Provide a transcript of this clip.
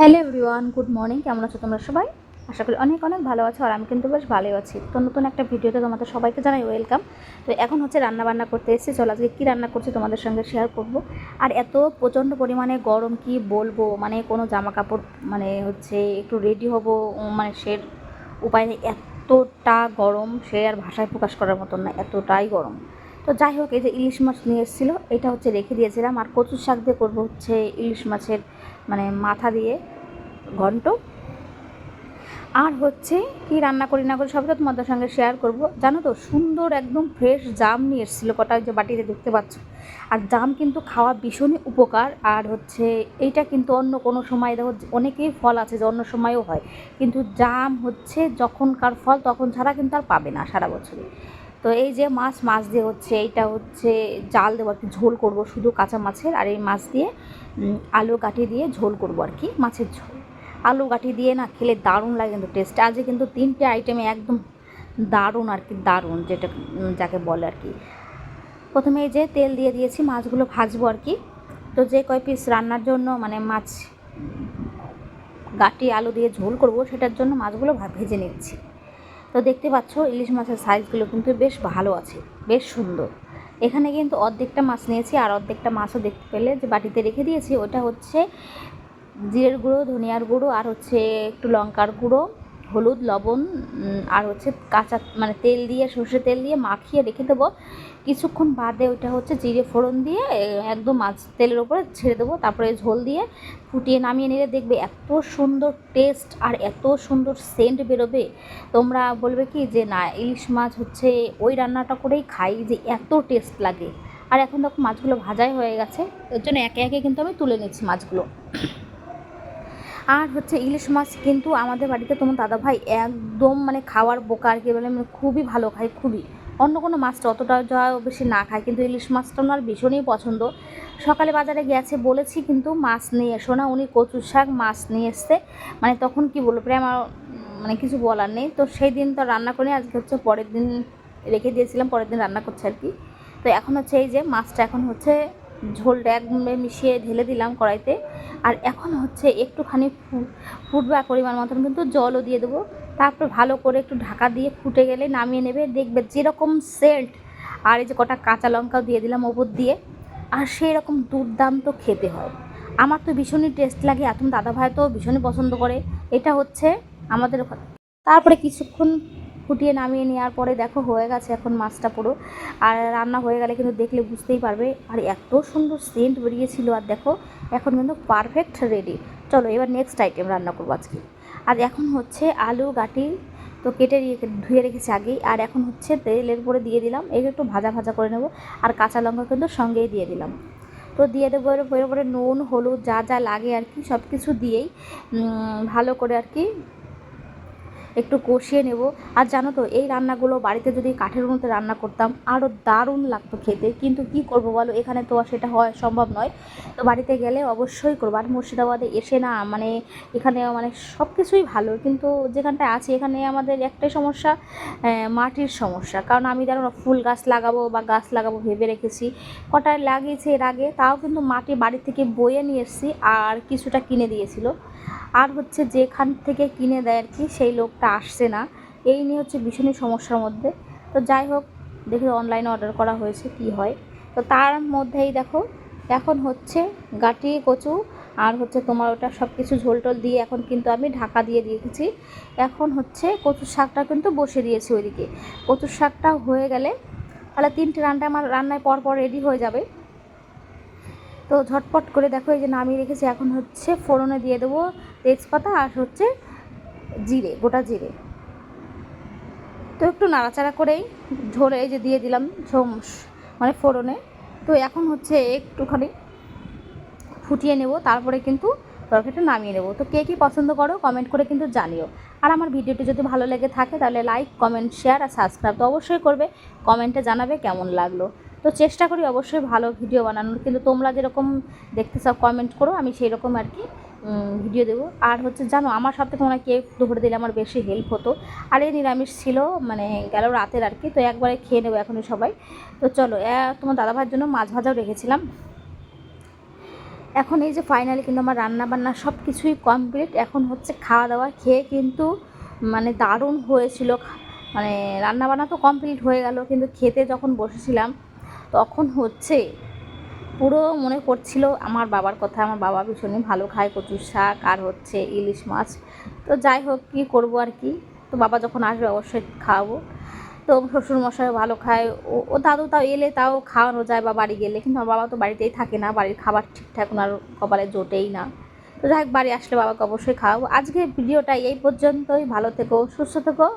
Hello everyone, good morning. কেমন আছো তোমরা সবাই? আশা করি অনেক অনেক ভালো আছো আর আমি কিন্তু বেশ ভালোই আছি। তো নতুন একটা ভিডিওতে তোমাদের সবাইকে জানাই ওয়েলকাম। তো এখন হচ্ছে রান্না বান্না করতে এসেছি। চলো আজকে কী রান্না করছি তোমাদের সঙ্গে শেয়ার করব। আর এত প্রচণ্ড পরিমাণে গরম কি বলব? মানে কোনো জামা কাপড় মানে হচ্ছে একটু রেডি হব মানে সে উপায় নেই। এতটা গরম, সে আর ভাষায় প্রকাশ করার মতন না, এতটাই গরম। তো যাই হোক, এই যে ইলিশ মাছ নিয়ে এসেছিল, এটা হচ্ছে রেখে দিয়েছিলাম। আর কচুর শাক দিয়ে করব হচ্ছে ইলিশ মাছের মানে মাথা দিয়ে ঘন্ট। আর হচ্ছে কি রান্না করি না করি, সবই তো তোমাদের সঙ্গে শেয়ার করব। জানো তো, সুন্দর একদম ফ্রেশ জাম নিয়ে এসেছিল, কটা যে বাটিতে দেখতে পাচ্ছ। আর জাম কিন্তু খাওয়া ভীষণই উপকার। আর হচ্ছে এইটা কিন্তু অন্য কোনো সময়, দেখো অনেকেই ফল আছে যে অন্য সময়ও হয়। কিন্তু জাম হচ্ছে যখনকার ফল, তখন ছাড়া কিন্তু আর পাবে না সারা বছরে। তো এই যে মাছ মাছ দিয়ে হচ্ছে, এইটা হচ্ছে জাল দেবো আর কি, ঝোল করব শুধু কাঁচা মাছের আর এই মাছ দিয়ে আলু কাটি দিয়ে ঝোল করব আর কি, মাছের ঝোল। আলু গাঠি দিয়ে না খেলে দারুণ লাগে কিন্তু টেস্ট আজকে কিন্তু তিনটে আইটেমে একদম দারুণ আর কি, দারুণ যেটা যাকে বলে আর কি। প্রথমে এই যে তেল দিয়ে দিয়েছি, মাছগুলো ভাজবো আর কি। তো যে কয় পিস রান্নার জন্য মানে মাছ গাটি আলু দিয়ে ঝোল করব, সেটার জন্য মাছগুলো ভেজে নিচ্ছি। তো দেখতে পাচ্ছ, ইলিশ মাছের সাইজগুলো কিন্তু বেশ ভালো আছে, বেশ সুন্দর। এখানে কিন্তু অর্ধেকটা মাছ নিয়েছি, আর অর্ধেকটা মাছও দেখতে পেলে যে বাটিতে রেখে দিয়েছি, ওটা হচ্ছে জিরের গুঁড়ো, ধনিয়ার গুঁড়ো, আর হচ্ছে একটু লঙ্কার গুঁড়ো। হলুদ, লবণ আর হচ্ছে কাঁচা মানে তেল দিয়ে সর্ষে তেল দিয়ে মাখিয়ে রেখে দেবো। কিছুক্ষণ বাদে ওইটা হচ্ছে জিরে ফোড়ন দিয়ে একদম মাছ, তেলের ওপরে ছেড়ে দেবো। তারপরে ঝোল দিয়ে ফুটিয়ে নামিয়ে নিলে দেখবে এত সুন্দর টেস্ট আর এত সুন্দর সেন্ট বেরোবে। তোমরা বলবে কি যে, না, ইলিশ মাছ হচ্ছে ওই রান্নাটা করেই খাই যে এত টেস্ট লাগে। আর এখন দেখো মাছগুলো ভাজাই হয়ে গেছে। এর জন্য একে একে কিন্তু আমি তুলে নিচ্ছি মাছগুলো। আর হচ্ছে ইলিশ মাছ কিন্তু আমাদের বাড়িতে তোমার দাদা ভাই একদম মানে খাওয়ার বোকা আর কি বলে মানে খুবই ভালো খায়, খুবই। অন্য কোনো মাছটা অতটা যা বেশি না খায়, কিন্তু ইলিশ মাছটা ওনার ভীষণই পছন্দ। সকালে বাজারে গেছে, বলেছি কিন্তু মাছ নিয়ে এসো না, উনি কচুর শাক মাছ নিয়ে এসছে। মানে তখন কি বলব, প্রায় আমার মানে কিছু বলার নেই। তো সেই দিন তো রান্না করে আজকে হচ্ছে পরের দিন রেখে দিয়েছিলাম, পরের দিন রান্না করছে আর কি। তো এখন হচ্ছে এই যে মাছটা এখন হচ্ছে ঝোলটা একদম মিশিয়ে ঢেলে দিলাম কড়াইতে। আর এখন হচ্ছে একটুখানি ফু- ফুটবে পরিমাণ মতন কিন্তু জলও দিয়ে দেবো। তারপর ভালো করে একটু ঢাকা দিয়ে ফুটে গেলে নামিয়ে নেবে। দেখবে যেরকম সেল্ট আর এই যে কটা কাঁচা লঙ্কাও দিয়ে দিলাম ওপর দিয়ে। আর সেই রকম দুর্দান্ত খেতে হয়। আমার তো ভীষণই টেস্ট লাগে এখন দাদা ভাই তো ভীষণই পছন্দ করে। এটা হচ্ছে আমাদের তারপরে কিছুক্ষণ ফুটিয়ে নামিয়ে নেওয়ার পরে দেখো হয়ে গেছে এখন মাছটা পুরো। আর রান্না হয়ে গেলে কিন্তু দেখলে বুঝতেই পারবে। আর এত সুন্দর সেন্ট বেরিয়েছিল, আর দেখো এখন কিন্তু পারফেক্ট রেডি চলো এবার নেক্সট আইটেম রান্না করব আজকে। আর এখন হচ্ছে আলু গাটি তো কেটে ধুয়ে রেখেছি আগেই। আর এখন হচ্ছে তেলের উপরে দিয়ে দিলাম। এই একটু ভাজা ভাজা করে নেব। আর কাঁচা লঙ্কা কিন্তু সঙ্গেই দিয়ে দিলাম। তো দিয়ে দেবো এর উপরে নুন, হলুদ যা যা লাগে আর কি সব কিছু দিয়েই ভালো করে আর কি একটু কষিয়ে নেব। আর জানো তো, এই রান্নাগুলো বাড়িতে যদি কাঠের উনুতে রান্না করতাম আরও দারুণ লাগতো খেতে। কিন্তু কি করব বলো, এখানে তো সেটা হয়, সম্ভব নয়। তো বাড়িতে গেলে অবশ্যই করব। আর মুর্শিদাবাদে এসে না মানে এখানে মানে সব কিছুই ভালো। কিন্তু যেখানটায় আছে, এখানে আমাদের একটাই সমস্যা মাটির সমস্যা। কারণ আমি যেন ফুল গাছ লাগাবো বা গাছ লাগাবো ভেবে রেখেছি। কটায় লাগিয়েছে এর আগে, তাও কিন্তু মাটি বাড়ি থেকে বয়ে নিয়ে এসেছি, আর কিছুটা কিনে দিয়েছিল। আর হচ্ছে যেখান থেকে কিনে দেয় আর কি, সেই লোকটা আসছে না। এই নিয়ে হচ্ছে ভীষণই সমস্যার মধ্যে। তো যাই হোক, দেখি অনলাইনে অর্ডার করা হয়েছে কি হয়। তো তার মধ্যেই দেখো, এখন হচ্ছে গাটি, কচু আর হচ্ছে তোমার ওটা সব কিছু ঝোল টোল দিয়ে এখন কিন্তু আমি ঢাকা দিয়ে দিয়েছি এখন হচ্ছে কচুর শাকটা কিন্তু বসে দিয়েছি ওইদিকে। কচুর শাকটা হয়ে গেলে তাহলে তিনটে রান্না আমার রান্নায় পর পর রেডি হয়ে যাবে। তো ঝটপট করে দেখো, এই যে নামিয়ে রেখেছি, এখন হচ্ছে ফোড়নে দিয়ে দেবো তেজপাতা আর হচ্ছে জিরে, গোটা জিরে। তো একটু নাড়াচাড়া করেই ঝোলে এই যে দিয়ে দিলাম ঝোম- মানে ফোড়নে। তো এখন হচ্ছে একটুখানি ফুটিয়ে নেব, তারপরে কিন্তু তরকারিটা নামিয়ে নেব। তো কে কী পছন্দ করো কমেন্ট করে কিন্তু জানিও। আর আমার ভিডিওটি যদি ভালো লেগে থাকে তাহলে লাইক কমেন্ট শেয়ার আর সাবস্ক্রাইব তো অবশ্যই করবে। কমেন্টে জানাবে কেমন লাগল। তো চেষ্টা করি অবশ্যই ভালো ভিডিও বানানোর। কিন্তু তোমরা যেরকম দেখতে চাও কমেন্ট করো, আমি সেই রকম আর কি ভিডিও দেবো। আর হচ্ছে, জানো, আমার সাথে কোনো কেক ধরে দিলে আমার বেশি হেল্প হতো। আর এই নিরামিষ ছিল মানে গেল রাতের আর কি, তো একবারে খেয়ে নেব এখনই সবাই। তো চলো তোমার দাদাভাইয়ের জন্য মাছ ভাজাও রেখেছিলাম। এখন এই যে ফাইনালি কিন্তু আমার রান্না বান্না সব কিছুই কমপ্লিট এখন হচ্ছে খাওয়া দাওয়া খেয়ে কিন্তু মানে দারুণ হয়েছিল। মানে রান্না বান্না তো কমপ্লিট হয়ে গেল, কিন্তু খেতে যখন বসেছিলাম তখন হচ্ছে পুরো মনে পড়ছিল আমার বাবার কথা। আমার বাবা ভীষণই ভালো খায় কচুর শাক আর হচ্ছে ইলিশ মাছ। তো যাই হোক, কী করব আর কি? তো বাবা যখন আসবে অবশ্যই খাওয়াবো। তো শ্বশুরমশাই ভালো খায়। ও ও দাদু তাও এলে তাও খাওয়ানো যায় বা বাড়ি গেলে। কিন্তু আমার বাবা তো বাড়িতেই থাকে না। বাড়ির খাবার ঠিকঠাক ওনার কপালে জোটেই না। তো যাই হোক, বাড়ি আসলে বাবাকে অবশ্যই খাওয়াবো। আজকে ভিডিওটা এই পর্যন্তই। ভালো থেকো, সুস্থ থেকো।